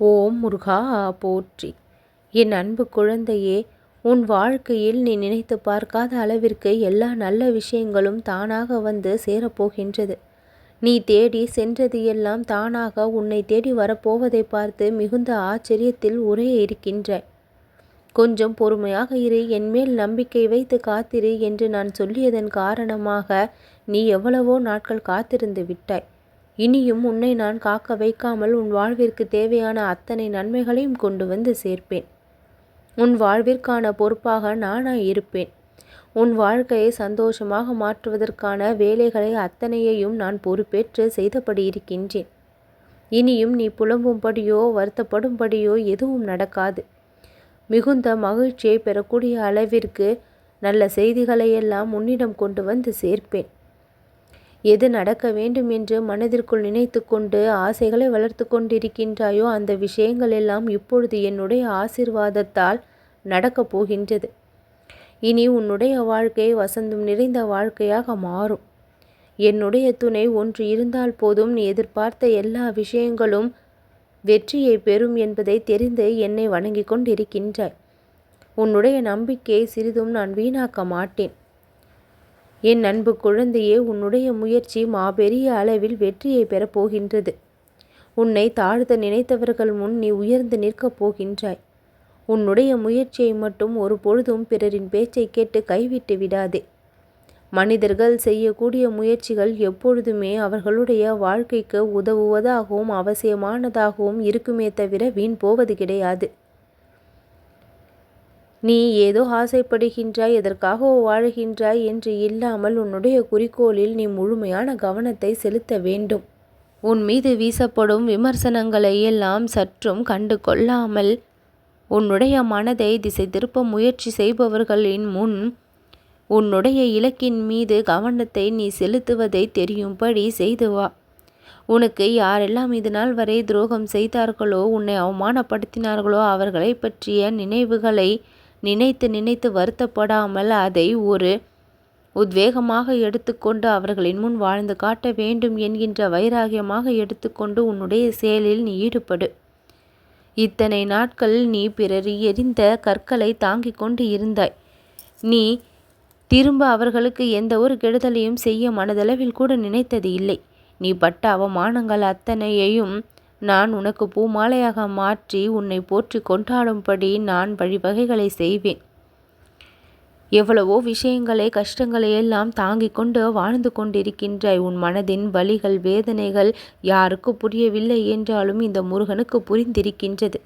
ஓம் முருகா போற்றி. என் அன்பு குழந்தையே உன் வாழ்க்கையில் நீ நினைத்து பார்க்காத அளவிற்கு எல்லா நல்ல விஷயங்களும் தானாக வந்து சேரப்போகின்றது. நீ தேடி சென்றது எல்லாம் தானாக உன்னை தேடி வரப்போவதை பார்த்து மிகுந்த ஆச்சரியத்தில் உரைய இருக்கின்றாய். கொஞ்சம் பொறுமையாக இரு என்மேல் நம்பிக்கை வைத்து காத்திரு என்று நான் சொல்லியதன் காரணமாக நீ எவ்வளவோ நாட்கள் காத்திருந்து விட்டாய். இனியும் உன்னை நான் காக்க வைக்காமல் உன் வாழ்விற்கு தேவையான அத்தனை நன்மைகளையும் கொண்டு வந்து சேர்ப்பேன். உன் வாழ்விற்கான பொறுப்பாக நானாய் இருப்பேன். உன் வாழ்க்கையை சந்தோஷமாக மாற்றுவதற்கான வேலைகளை அத்தனையையும் நான் பொறுப்பேற்று செய்தபடி இருக்கின்றேன். இனியும் நீ புலம்பும்படியோ வருத்தப்படும்படியோ எதுவும் நடக்காது. மிகுந்த மகிழ்ச்சியை பெறக்கூடிய அளவிற்கு நல்ல செய்திகளையெல்லாம் உன்னிடம் கொண்டு வந்து சேர்ப்பேன். எது நடக்க வேண்டும் என்று மனதிற்குள் நினைத்து கொண்டு ஆசைகளை வளர்த்து கொண்டிருக்கின்றாயோ அந்த விஷயங்கள் எல்லாம் இப்பொழுது என்னுடைய ஆசிர்வாதத்தால் நடக்கப் போகின்றது. இனி உன்னுடைய வாழ்க்கை வசந்தம் நிறைந்த வாழ்க்கையாக மாறும். என்னுடைய துணை ஒன்று இருந்தால் போதும் நீ எதிர்பார்த்த எல்லா விஷயங்களும் வெற்றியை பெறும் என்பதை தெரிந்து என்னை வணங்கி கொண்டிருக்கின்றாய். உன்னுடைய நம்பிக்கையை சிறிதும் நான் வீணாக்க மாட்டேன். என் அன்பு குழந்தையே உன்னுடைய முயற்சி மாபெரிய அளவில் வெற்றியை பெறப் போகின்றது. உன்னை தாழ்த்த நினைத்தவர்கள் முன் நீ உயர்ந்து நிற்கப் போகின்றாய். உன்னுடைய முயற்சியை மட்டும் ஒரு பொழுதும் பிறரின் பேச்சை கேட்டு கைவிட்டு விடாதே. மனிதர்கள் செய்யக்கூடிய முயற்சிகள் எப்பொழுதுமே அவர்களுடைய வாழ்க்கைக்கு உதவுவதாகவும் அவசியமானதாகவும் இருக்குமே தவிர வீண் போவது கிடையாது. நீ ஏதோ ஆசைப்படுகின்றாய் எதற்காக வாழுகின்றாய் என்று இல்லாமல் உன்னுடைய குறிக்கோளில் நீ முழுமையான கவனத்தை செலுத்த வேண்டும். உன் மீது வீசப்படும் விமர்சனங்களை எல்லாம் சற்றும் கண்டு கொள்ளாமல் உன்னுடைய மனதை திசை திருப்ப முயற்சி செய்பவர்களின் முன் உன்னுடைய இலக்கின் மீது கவனத்தை நீ செலுத்துவதை தெரியும்படி செய்து வா. உனக்கு யாரெல்லாம் இது நாள் வரை துரோகம் செய்தார்களோ உன்னை அவமானப்படுத்தினார்களோ அவர்களை பற்றிய நினைவுகளை நினைத்து நினைத்து வருத்தப்படாமல் அதை ஒரு உத்வேகமாக எடுத்துக்கொண்டு அவர்களின் முன் வாழ்ந்து காட்ட வேண்டும் என்கின்ற வைராகியமாக எடுத்துக்கொண்டு உன்னுடைய செயலில் நீ ஈடுபடு. இத்தனை நாட்கள் நீ பிறர் எரிந்த கற்களை தாங்கிக் கொண்டு இருந்தாய். நீ திரும்ப அவர்களுக்கு எந்த ஒரு கெடுதலையும் செய்ய மனதளவில் கூட நினைத்தது இல்லை. நீ பட்ட அவமானங்கள் அத்தனையையும் நான் உனக்கு பூமாலையாக மாற்றி உன்னை போற்றி கொண்டாடும்படி நான் வழிவகைகளை செய்வேன். எவ்வளவோ விஷயங்களை கஷ்டங்களை எல்லாம் தாங்கிக் கொண்டு வாழ்ந்து கொண்டிருக்கின்றாய் உன் மனதின் வலிகள் வேதனைகள் யாருக்கு புரியவில்லை என்றாலும் இந்த முருகனுக்கு புரிந்திருக்கின்றது.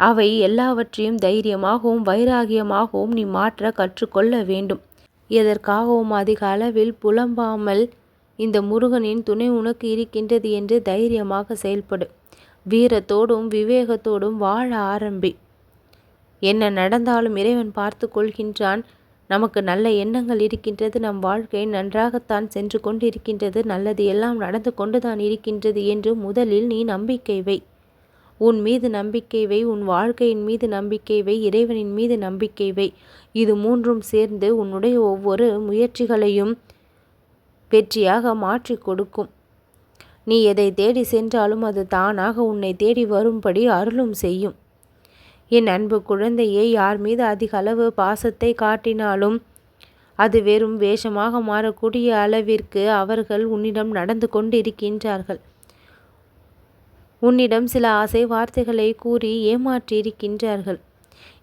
அவை எல்லாவற்றையும் தைரியமாகவும் வைராகியமாகவும் நீ மாற்ற கற்றுக்கொள்ள வேண்டும். எதற்காகவும் அதிக அளவில் புலம்பாமல் இந்த முருகனின் துணை உனக்கு இருக்கின்றது என்று தைரியமாக செயல்படு. வீரத்தோடும் விவேகத்தோடும் வாழ ஆரம்பி. என்ன நடந்தாலும் இறைவன் பார்த்து கொள்கின்றான். நமக்கு நல்ல எண்ணங்கள் இருக்கின்றது. நம் வாழ்க்கை நன்றாகத்தான் சென்று கொண்டிருக்கின்றது. நல்லது எல்லாம் நடந்து கொண்டுதான் இருக்கின்றது என்று முதலில் நீ நம்பிக்கை வை. உன் மீது நம்பிக்கை வை. உன் வாழ்க்கையின் மீது நம்பிக்கை வை. இறைவனின் மீது நம்பிக்கை வை. இது மூன்றும் சேர்ந்து உன்னுடைய ஒவ்வொரு முயற்சிகளையும் வெற்றியாக மாற்றி கொடுக்கும். நீ எதை தேடி சென்றாலும் அது தானாக உன்னை தேடி வரும்படி அருளும் செய்யும். என் அன்பு குழந்தையை யார் மீது அதிக அளவு பாசத்தை காட்டினாலும் அது வெறும் வேஷமாக மாறக்கூடிய அளவிற்கு அவர்கள் உன்னிடம் நடந்து கொண்டிருக்கின்றார்கள். உன்னிடம் சில ஆசை வார்த்தைகளை கூறி ஏமாற்றியிருக்கின்றார்கள்.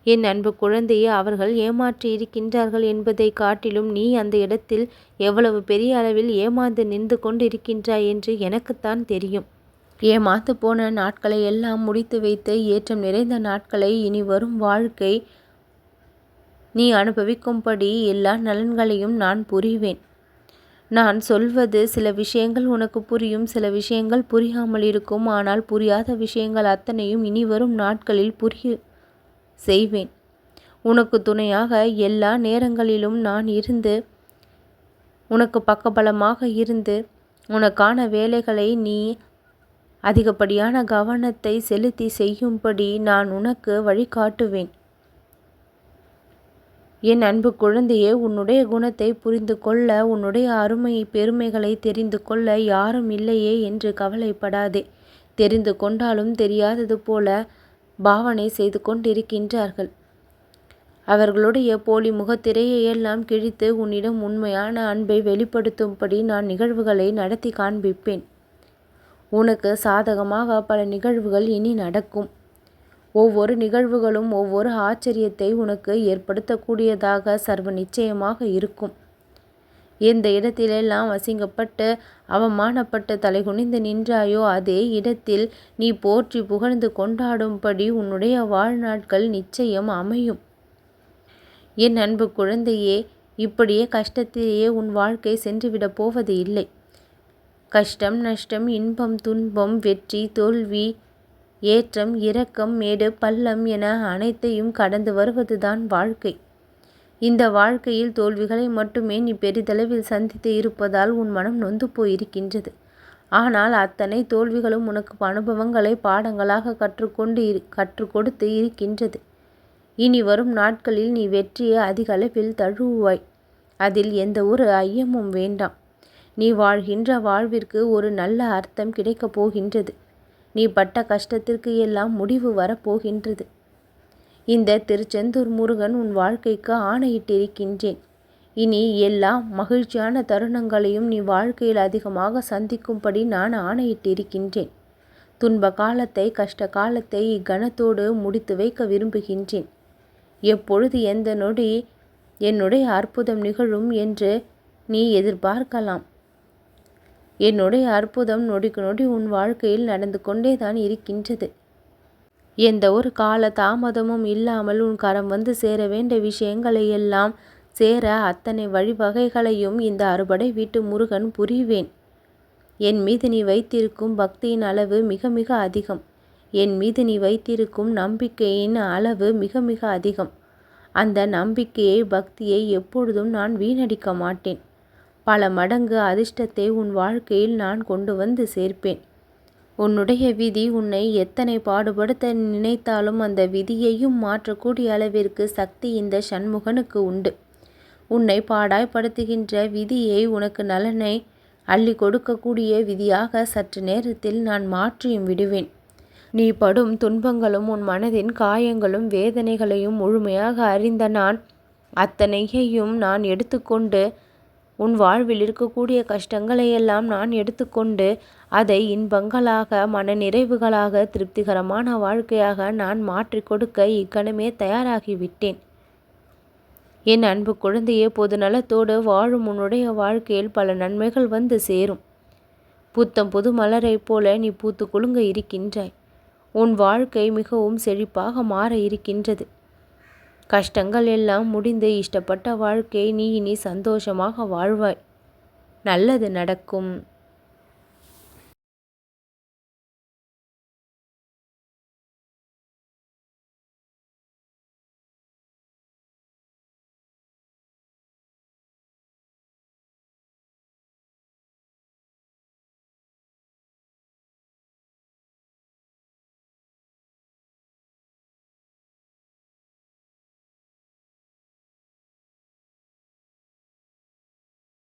என் அன்பு குழந்தையை அவர்கள் ஏமாற்றி இருக்கின்றார்கள் என்பதை காட்டிலும் நீ அந்த இடத்தில் எவ்வளவு பெரிய அளவில் ஏமாந்து நின்று கொண்டிருக்கின்றாய் என்று எனக்குத்தான் தெரியும். ஏமாத்து போன நாட்களை எல்லாம் முடித்து வைத்து ஏற்றம் நிறைந்த நாட்களை இனி வரும் வாழ்க்கை நீ அனுபவிக்கும்படி எல்லா நலன்களையும் நான் புரிவேன். நான் சொல்வது சில விஷயங்கள் உனக்கு புரியும் சில விஷயங்கள் புரியாமல் இருக்கும். ஆனால் புரியாத விஷயங்கள் அத்தனையும் இனி வரும் நாட்களில் புரிய செய்வேன். உனக்கு துணையாக எல்லா நேரங்களிலும் நான் இருந்து உனக்கு பக்கபலமாக இருந்து உனக்கான வேலைகளை நீ அதிகப்படியான கவனத்தை செலுத்தி செய்யும்படி நான் உனக்கு வழிகாட்டுவேன். என் அன்பு குழந்தையே உன்னுடைய குணத்தை புரிந்து கொள்ள உன்னுடைய அருமை பெருமைகளை தெரிந்து கொள்ள யாரும் இல்லையே என்று கவலைப்படாதே. தெரிந்து கொண்டாலும் தெரியாதது போல பாவனை செய்து கொண்டிருக்கின்றார்கள். அவர்களுடைய போலி முகத்திரையை எல்லாம் கிழித்து உன்னிடம் உண்மையான அன்பை வெளிப்படுத்தும்படி நான் நிகழ்வுகளை நடத்தி காண்பிப்பேன். உனக்கு சாதகமாக பல நிகழ்வுகள் இனி நடக்கும். ஒவ்வொரு நிகழ்வுகளும் ஒவ்வொரு ஆச்சரியத்தை உனக்கு ஏற்படுத்தக்கூடியதாக சர்வ நிச்சயமாக இருக்கும். எந்த இடத்திலெல்லாம் அசிங்கப்பட்டு அவமானப்பட்டு தலைகுனிந்து நின்றாயோ அதே இடத்தில் நீ போற்றி புகழ்ந்து கொண்டாடும்படி உன்னுடைய வாழ்நாட்கள் நிச்சயம் அமையும். என் அன்பு குழந்தையே இப்படியே கஷ்டத்திலேயே உன் வாழ்க்கை சென்றுவிடப் போவது இல்லை. கஷ்டம் நஷ்டம் இன்பம் துன்பம் வெற்றி தோல்வி ஏற்றம் இரக்கம் மேடு பள்ளம் என அனைத்தையும் கடந்து வருவதுதான் வாழ்க்கை. இந்த வாழ்க்கையில் தோல்விகளை மட்டுமே நீ பெரிதளவில் சந்தித்து இருப்பதால் உன் மனம் நொந்து போயிருக்கின்றது. ஆனால் அத்தனை தோல்விகளும் உனக்கு அனுபவங்களை பாடங்களாக கற்றுக்கொண்டு இரு கற்றுக் கொடுத்து இருக்கின்றது. இனி வரும் நாட்களில் நீ வெற்றியை அதிக அளவில் தழுவுவாய். அதில் எந்த ஒரு ஐயமும் வேண்டாம். நீ வாழ்கின்ற வாழ்விற்கு ஒரு நல்ல அர்த்தம் கிடைக்கப் போகின்றது. நீ பட்ட கஷ்டத்திற்கு எல்லாம் முடிவு வரப்போகின்றது இந்த திருச்செந்தூர் முருகன் உன் வாழ்க்கைக்கு ஆணையிட்டிருக்கின்றேன். இனி எல்லா மகிழ்ச்சியான தருணங்களையும் நீ வாழ்க்கையில் அதிகமாக சந்திக்கும்படி நான் ஆணையிட்டிருக்கின்றேன். துன்ப காலத்தை கஷ்ட காலத்தை இக்கணத்தோடு முடித்து வைக்க விரும்புகின்றேன். எப்பொழுது எந்த நொடி என்னுடைய அற்புதம் நிகழும் என்று நீ எதிர்பார்க்கலாம். என்னுடைய அற்புதம் நொடிக்கு நொடி உன் வாழ்க்கையில் நடந்து கொண்டே தான் இருக்கின்றது. எந்த ஒரு கால தாமதமும் இல்லாமல் உன் கரம் வந்து சேர வேண்டிய விஷயங்களை எல்லாம் சேர அத்தனை வழிவகைகளையும் இந்த அறுபடை வீட்டு முருகன் புரிவேன். என் மீது நீ வைத்திருக்கும் பக்தியின் அளவு மிக மிக அதிகம். என் மீது நீ வைத்திருக்கும் நம்பிக்கையின் அளவு மிக மிக அதிகம். அந்த நம்பிக்கையை பக்தியை எப்பொழுதும் நான் வீணடிக்க மாட்டேன். பல மடங்கு அதிர்ஷ்டத்தை உன் வாழ்க்கையில் நான் கொண்டு வந்து சேர்ப்பேன். உன்னுடைய விதி உன்னை எத்தனை பாடுபடுத்த நினைத்தாலும் அந்த விதியையும் மாற்றக்கூடிய அளவிற்கு சக்தி இந்த சண்முகனுக்கு உண்டு. உன்னை பாடாய்படுத்துகின்ற விதியை உனக்கு நலனை அள்ளி கொடுக்கக்கூடிய விதியாக சற்று நேரத்தில் நான் மாற்றியும் விடுவேன். நீ படும் துன்பங்களும் உன் மனதின் காயங்களும் வேதனைகளையும் முழுமையாக அறிந்த நான் அத்தனையையும் நான் எடுத்துக்கொண்டு உன் வாழ்வில் இருக்கக்கூடிய கஷ்டங்களையெல்லாம் நான் எடுத்துக்கொண்டு அதை இன்பங்களாக மன நிறைவுகளாக திருப்திகரமான வாழ்க்கையாக நான் மாற்றி கொடுக்க இக்கணமே தயாராகிவிட்டேன் என் அன்பு குழந்தையே பொது நலத்தோடு வாழும் உன்னுடைய வாழ்க்கையில் பல நன்மைகள் வந்து சேரும். புத்தம் புது மலரைப் போல நீ பூத்து குலுங்க இருக்கின்றாய். உன் வாழ்க்கை மிகவும் செழிப்பாக மாற இருக்கின்றது. கஷ்டங்கள் எல்லாம் முடிந்து இஷ்டப்பட்ட வாழ்க்கை நீ இனி சந்தோஷமாக வாழ்வாய். நல்லது நடக்கும்.